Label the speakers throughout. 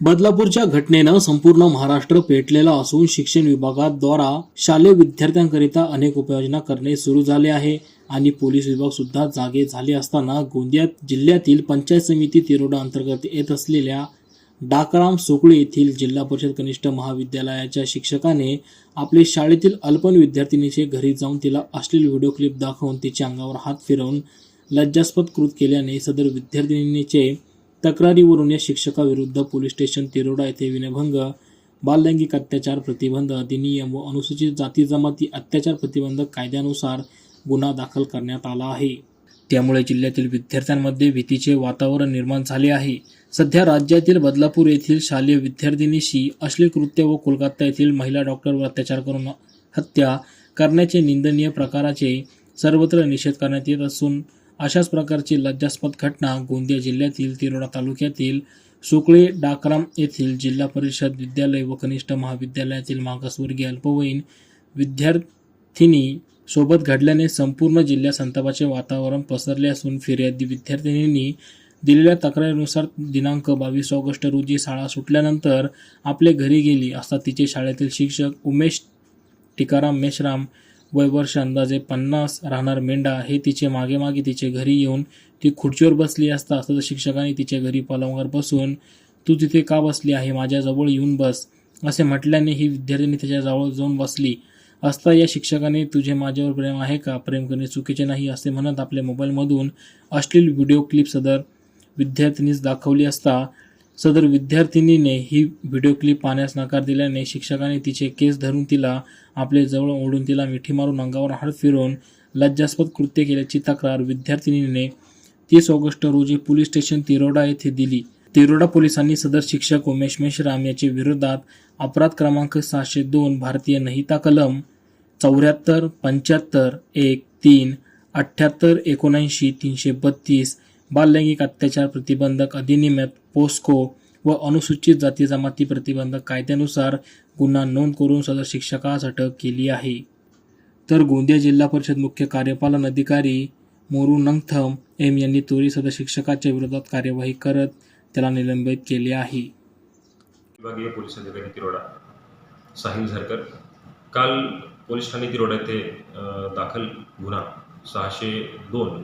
Speaker 1: बदलापूरच्या घटनेनं संपूर्ण महाराष्ट्र पेटलेला असून शिक्षण विभागाद्वारा शालेय विद्यार्थ्यांकरिता अनेक उपाययोजना करणे सुरू झाले आहे आणि पोलीस विभाग सुद्धा जागे झाले असताना गोंदिया जिल्ह्यातील पंचायत समिती तिरोडा अंतर्गत येत असलेल्या डाकराम सोकळे येथील जिल्हा परिषद कनिष्ठ महाविद्यालयाच्या शिक्षकाने आपले शाळेतील अल्पन विद्यार्थिनीचे घरी जाऊन तिला अश्लील व्हिडिओ क्लिप दाखवून तिच्या अंगावर हात फिरवून लज्जास्पद कृत केल्याने सदर विद्यार्थिनीचे तक्रारीवरून या शिक्षकाविरुद्ध पोलीस स्टेशन तिरोडा येथे विनयभंग बाललैंगिक अत्याचार प्रतिबंध अधिनियम व अनुसूचित जाती जमाती अत्याचार प्रतिबंधक कायद्यानुसार गुन्हा दाखल करण्यात आला आहे. त्यामुळे जिल्ह्यातील विद्यार्थ्यांमध्ये भीतीचे वातावरण निर्माण झाले आहे. सध्या राज्यातील बदलापूर येथील शालेय विद्यार्थिनीशी अश्लील कृत्य व कोलकाता येथील महिला डॉक्टरवर अत्याचार करून हत्या करण्याचे निंदनीय प्रकाराचे सर्वत्र निषेध करण्यात येत असून अशाच प्रकारची लज्जास्पद घटना गोंदिया जिल्ह्यातील तिरोडा तालुक्यातील सुकळे डाकराम येथील जिल्हा परिषद विद्यालय व कनिष्ठ महाविद्यालयातील मागासवर्गीय अल्पवयीन विद्यार्थिनी सोबत घडल्याने संपूर्ण जिल्ह्यात संतापाचे वातावरण पसरले असून फिर्यादी विद्यार्थिनींनी दिलेल्या तक्रारीनुसार दिनांक बावीस ऑगस्ट रोजी शाळा सुटल्यानंतर आपले घरी गेली असता तिचे शाळेतील शिक्षक उमेश टिकाराम मेश्राम वय वर्ष अंदाजे पन्नास राहणार मेंढा हे तिचे मागे मागे तिचे घरी येऊन ती खुर्चीवर बसली असता असं शिक्षकाने तिच्या घरी पलंगावर बसून तू तिथे का बसली आहे? माझ्याजवळ येऊन बस असे म्हटल्याने ही विद्यार्थिनी त्याच्याजवळ जाऊन बसली. असता या शिक्षकाने तुझे माझ्यावर प्रेम आहे का? प्रेम करणे चुकीचे नाही असे म्हणत आपल्या मोबाईलमधून अश्लील व्हिडिओ क्लिप सदर विद्यार्थिनीस दाखवली असता सदर विद्यार्थिनीने ही व्हिडिओ क्लिप पाहण्यास नकार दिल्याने शिक्षकाने तिचे केस धरून तिला आपले जवळ ओढून तिला मिठी मारून अंगावर हाड फिरवून लज्जास्पद कृत्य केल्याची तक्रार विद्यार्थिनीने तीस ऑगस्ट रोजी पोलीस स्टेशन तिरोडा येथे दिली. तिरोडा पोलिसांनी सदर शिक्षक उमेश मेश्राम याच्या विरोधात अपराध क्रमांक सहाशे दोन भारतीय नहिता कलम चौऱ्याहत्तर पंच्याहत्तर एक तीन अठ्ठ्याहत्तर एकोणऐंशी तीनशे बत्तीस बाललैंगिक अत्याचार प्रतिबंधक अधिनियमात पोस्को व अनुसूचित जाती जमाती प्रतिबंधक कायद्यानुसार गुन्हा नोंद करून सदर शिक्षकास अटक केली आहे. तर गोंदिया जिल्हा परिषद मुख्य कार्यपालन अधिकारी मोरू नंगथम एम यांनी त्वरित सदर शिक्षकाच्या विरोधात कार्यवाही करत त्याला निलंबित केले आहे.
Speaker 2: विभागीय पोलीस अधिकारी तिरोडा साहिल झरकर. काल पोलीस ठाणे तिरोडा येथे दाखल गुन्हा सहाशे दोन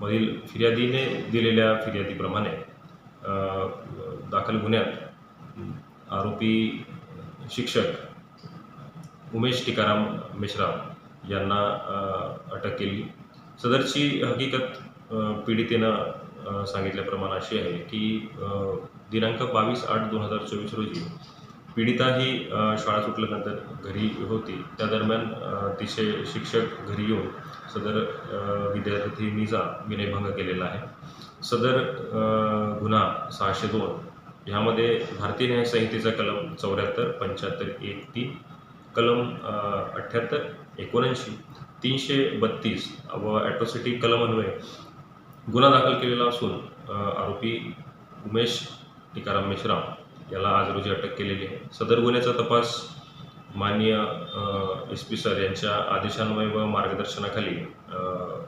Speaker 2: मधील फिर्यादीने दिलेल्या फिर्यादीप्रमाणे दाखल गुन्ह्यात. आरोपी शिक्षक उमेश टिकाराम मेश्राम यांना अटक केली. सदरची हकीकत पीडितेनं सांगितल्याप्रमाणे अशी आहे की दिनांक बावीस आठ दोन हजार चोवीस रोजी पीडिता ही शाळा सुटल्यानंतर घरी होती. त्या दरम्यान तिचे शिक्षक घरी येऊन सदर विद्यार्थी निजा विनयभंग केलेला आहे. सदर गुन्हा सहाशे दोन. ह्यामध्ये भारतीय न्याय संहितेचा कलम चौऱ्याहत्तर पंच्याहत्तर एक तीन कलम अठ्ठ्याहत्तर एकोणऐंशी तीनशे बत्तीस व ॲट्रॉसिटी कलमन्वये गुन्हा दाखल केलेला असून आरोपी उमेश टिकाराम मेश्राम याला आज रोजी अटक केलेली आहे. सदर गुन्ह्याचा तपास माननीय एस पी सर यांच्या आदेशान्वये व मार्गदर्शनाखाली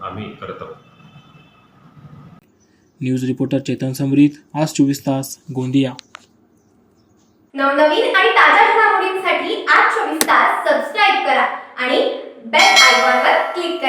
Speaker 2: आम्ही करत आहोत.
Speaker 1: न्यूज रिपोर्टर चेतन समरीत आज चोवीस तास गोंदिया.
Speaker 3: नवनवीन आणि ताज्या घडामोडींसाठी आज चोवीस तास सबस्क्राईब करा आणि बेल आयकॉनवर क्लिक